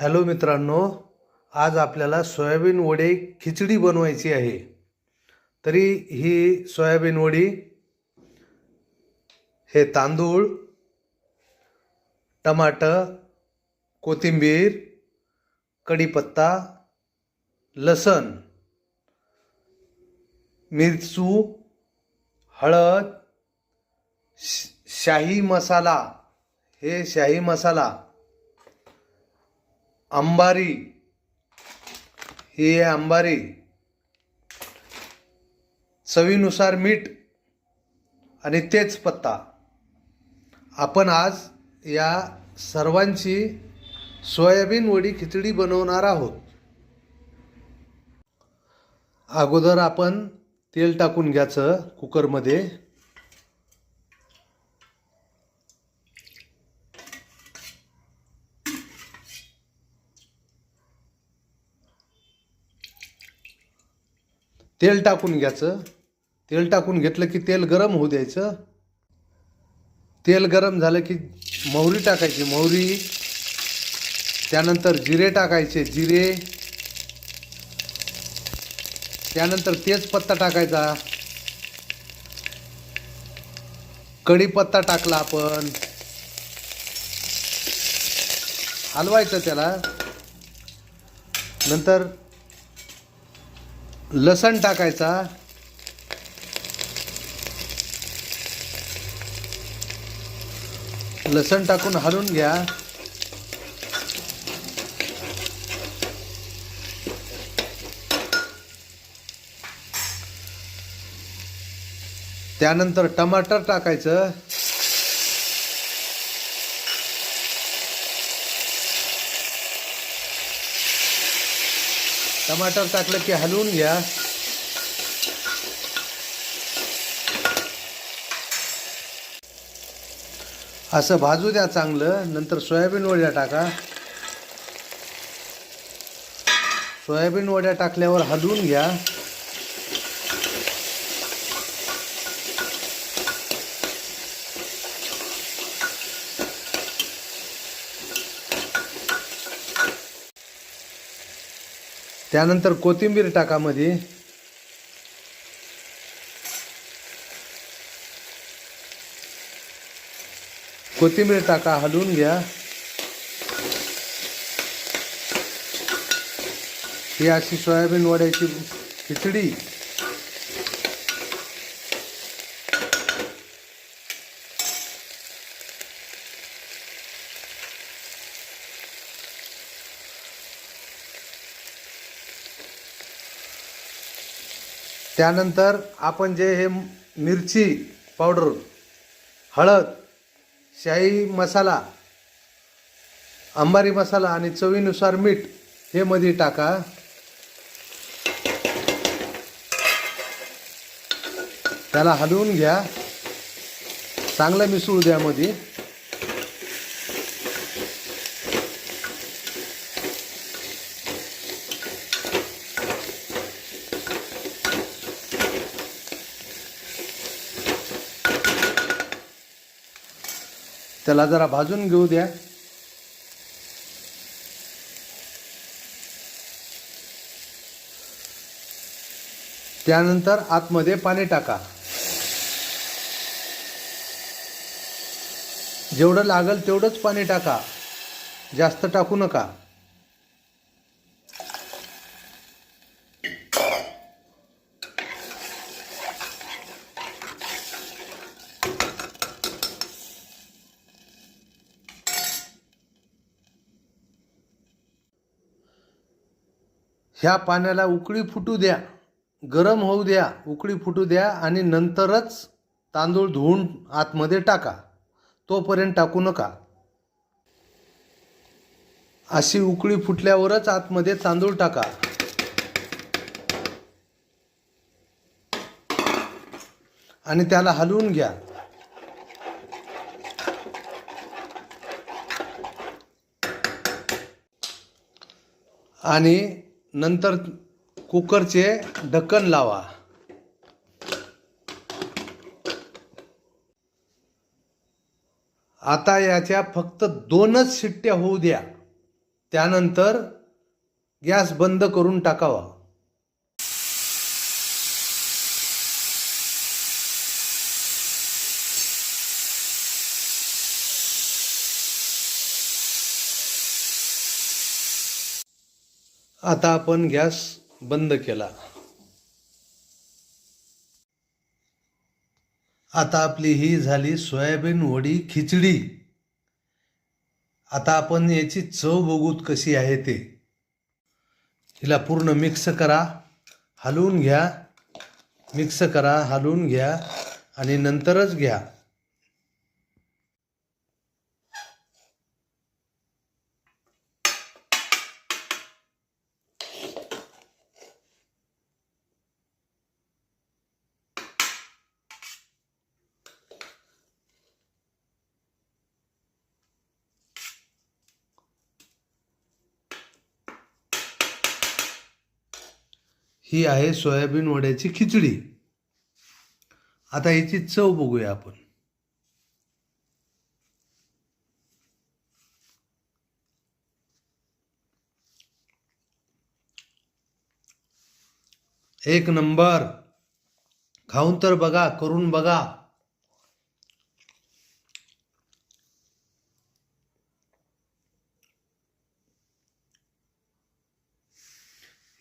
Hello मित्रांनो आज आपल्याला सोयाबीन वडे खिचडी बनवायची आहे. तरी ही सोयाबीन वडी हे तांदूळ टमाटर कोथिंबीर कढीपत्ता लसण मिरचू हळद श- शाही मसाला हे शाही मसाला अंबारी. ही आहे अंबारी. चवीनुसार मीठ आणि तेच पत्ता. आपण आज या सर्वांची सोयाबीन वडी खिचडी बनवणार आहोत. अगोदर आपण तेल टाकून घ्यायचं कुकरमध्ये. तेल टाकून घ्यायचं. तेल टाकून घेतलं की तेल गरम होऊ द्यायचं. तेल गरम झालं की मोहरी टाकायची. मोहरी त्यानंतर जिरे टाकायचे. जिरे त्यानंतर तेजपत्ता टाकायचा. कढीपत्ता टाकला आपण. हलवायचं त्याला. नंतर लसण टाकायचा. लसण टाकून हलून घ्या. त्यानंतर टमाटर टाकायचं. टमाटर टाकलं की हलवून घ्या. असं भाजू द्या चांगलं नंतर सोयाबीन वड्या टाका. सोयाबीन वड्या टाकल्यावर हलवून घ्या. त्यानंतर कोथिंबीर टाका मध्ये कोथिंबीर टाका हलवून घ्या. ही अशी सोयाबीन वड्याची खिचडी. त्यानंतर आपण जे हे मिरची पावडर हळद शाही मसाला अंबारी मसाला आणि चवीनुसार मीठ हे मध्ये टाका. त्याला हलवून घ्या. चांगलं मिसळू द्या मध्ये. त्याला जरा भाजून घेऊ द्या. त्यानंतर आतमध्ये पाणी टाका. जेवढं लागल तेवढंच पाणी टाका. जास्त टाकू नका. ह्या पाण्याला उकळी फुटू द्या गरम होऊ द्या उकळी फुटू द्या आणि नंतरच तांदूळ धुवून आतमध्ये टाका. तोपर्यंत टाकू नका. अशी उकळी फुटल्यावरच आतमध्ये तांदूळ टाका. आणि त्याला हलवून घ्या. आणि नंतर कुकरचे ढक्कन लावा. आता याच्या फक्त दोनच शिट्ट्या होऊ द्या. त्यानंतर गॅस बंद करून टाकावा. आता आपण गॅस बंद केला. आता आपली ही झाली सोयाबीन वडी खिचडी. आता आपण याची चव बघूत कशी आहे ते. हिला पूर्ण मिक्स करा हलवून घ्या. मिक्स करा हलवून घ्या आणि नंतरच घ्या. ही आहे सोयाबीन वड्याची खिचडी. आता याची चव बघूया आपण. एक नंबर. खाऊन तर बघा करून बघा.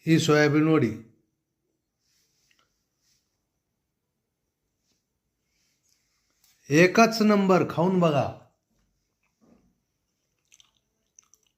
ही सोयाबीन वडी. एकच नंबर खाऊन बघा.